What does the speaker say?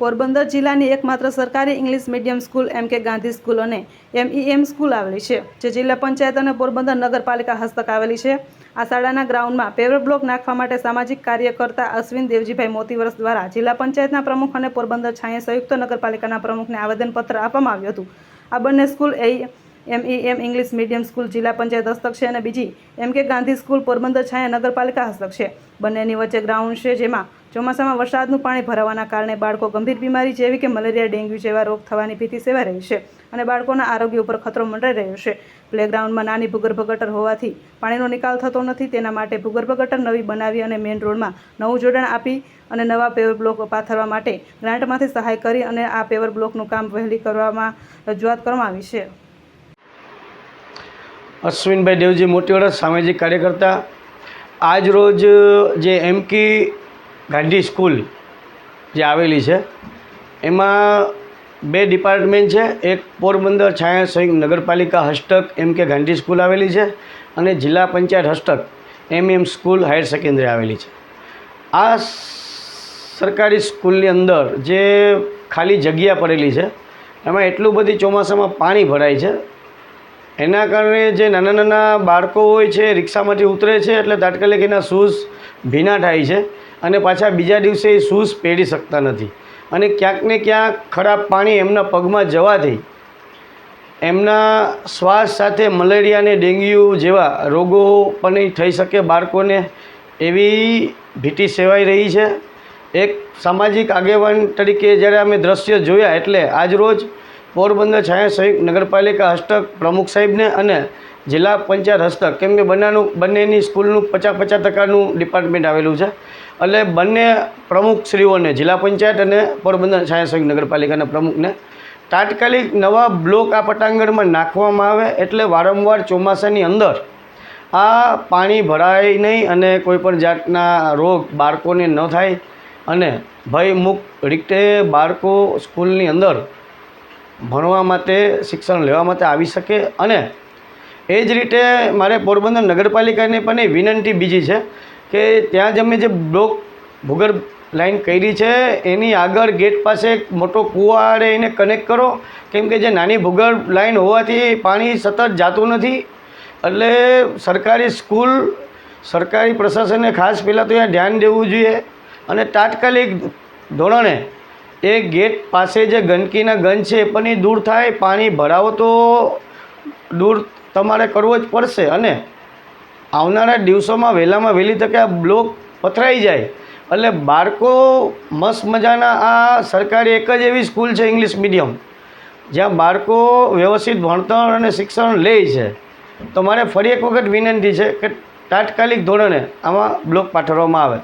પોરબંદર જિલ્લાની એકમાત્ર સરકારી ઇંગ્લિશ મીડિયમ સ્કૂલ એમ કે ગાંધી સ્કૂલ અને એમઈએમ સ્કૂલ આવેલી છે, જે જિલ્લા પંચાયત અને પોરબંદર નગરપાલિકા હસ્તક આવેલી છે. આ શાળાના ગ્રાઉન્ડમાં પેવર બ્લોક નાખવા માટે સામાજિક કાર્યકર્તા અશ્વિન દેવજીભાઈ મોતીવરસ દ્વારા જિલ્લા પંચાયતના પ્રમુખ અને પોરબંદર છાંયે સંયુક્ત નગરપાલિકાના પ્રમુખને આવેદનપત્ર આપવામાં આવ્યું હતું. આ બંને સ્કૂલ એ M E M English medium school, જિલ્લા પંચાયત હસ્તક છે અને બીજી એમ કે ગાંધી સ્કૂલ, પોરબંદર છાયા નગરપાલિકા હસ્તક છે. બંનેની વચ્ચે ગ્રાઉન્ડ છે જેમાં ચોમાસામાં વરસાદનું પાણી ભરાવાના કારણે બાળકો ગંભીર બીમારી જેવી કે મલેરિયા, ડેન્ગ્યુ જેવા રોગ થવાની ભીતિ સેવા રહી છે અને બાળકોના આરોગ્ય ઉપર ખતરો મંડાઈ રહ્યો છે. પ્લેગ્રાઉન્ડમાં નાની ભૂગર્ભ ગટર હોવાથી પાણીનો નિકાલ થતો નથી, તેના માટે ભૂગર્ભ ગટર નવી બનાવી અને મેઇન રોડમાં નવું જોડાણ આપી અને નવા પેવર બ્લોક પાથરવા માટે ગ્રાન્ટમાંથી સહાય કરી અને આ પેવર બ્લોકનું કામ વહેલી કરવામાં, રજૂઆત કરવામાં આવી છે. અશ્વિનભાઈ દેવજી મોટીવાડા સામાજિક કાર્યકર્તા, આજ રોજ જે એમકી ગાંધી સ્કૂલ જે આવેલી છે, એમાં બે ડિપાર્ટમેન્ટ છે, એક પોરબંદર છાયા સંયુક્ત નગરપાલિકા હસ્તક એમ કે ગાંધી સ્કૂલ આવેલી છે અને જિલ્લા પંચાયત હસ્તક M M school higher secondary આવેલી છે. આ સરકારી સ્કૂલની અંદર જે ખાલી જગ્યા પડેલી છે, એમાં એટલું બધી ચોમાસામાં પાણી ભરાય છે, એના કારણે જે નાના નાના બાળકો હોય છે રિક્ષામાંથી ઉતરે છે, એટલે તાત્કાલિક એના શૂઝ ભીના થાય છે અને પાછા બીજા દિવસે એ શૂઝ પહેરી શકતા નથી. અને ક્યાંક ને ક્યાંક ખરાબ પાણી એમના પગમાં જવાથી એમના શ્વાસ સાથે મલેરિયા અને ડેન્ગ્યુ જેવા રોગો પણ થઈ શકે બાળકોને એવી ભીતિ સેવાઈ રહી છે. એક સામાજિક આગેવાન તરીકે જ્યારે અમે દ્રશ્ય જોયા એટલે આજરોજ પોરબંદર છાયા સંયુક્ત નગરપાલિકા હસ્તક પ્રમુખ સાહેબને અને જિલ્લા પંચાયત હસ્તક. કેમ કે બંનેનું, બંનેની સ્કૂલનું પચાસ પચાસ ટકાનું ડિપાર્ટમેન્ટ આવેલું છે. એટલે બંને પ્રમુખશ્રીઓને જિલ્લા પંચાયત અને પોરબંદર છાયા સંયુક્ત નગરપાલિકાના પ્રમુખને, તાત્કાલિક નવા બ્લોક આ પટાંગણમાં નાખવામાં આવે એટલે વારંવાર ચોમાસાની અંદર આ પાણી ભરાય નહીં અને કોઈપણ જાતના રોગ બાળકોને ન થાય અને ભયમુક્ત રીતે બાળકો સ્કૂલની અંદર ભણવા માટે, શિક્ષણ લેવા માટે આવી શકે અને એ જ રીતે મારે પોરબંદર નગરપાલિકાને પણ એ વિનંતી બીજી છે કે ત્યાં જ અમે જે બ્લોક ભૂગર્ભ લાઈન કરી છે, એની આગળ ગેટ પાસે એક મોટો કૂવો આડે એને કનેક્ટ કરો. કેમ કે જે નાની ભૂગર્ભ લાઈન હોવાથી પાણી સતત જાતું નથી. એટલે સરકારી સ્કૂલ, સરકારી પ્રશાસને ખાસ પહેલાં તો એ ધ્યાન દેવું જોઈએ અને તાત્કાલિક ધોરણે એ ગેટ પાસે જે ગંદકીના ગંજ છે એ પણ એ દૂર થાય, પાણી ભરાવો તો દૂર તમારે કરવો જ પડશે. અને આવનારા દિવસોમાં વહેલામાં વહેલી તકે આ બ્લોક પથરાઈ જાય. એટલે બાળકો મસ્ત મજાના આ સરકારી એક જ એવી સ્કૂલ છે ઇંગ્લિશ મીડિયમ, જ્યાં બાળકો વ્યવસ્થિત ભણતર અને શિક્ષણ લે છે. તો મારે ફરી એક વખત વિનંતી છે કે તાત્કાલિક ધોરણે આમાં બ્લોક પાઠવવામાં આવે.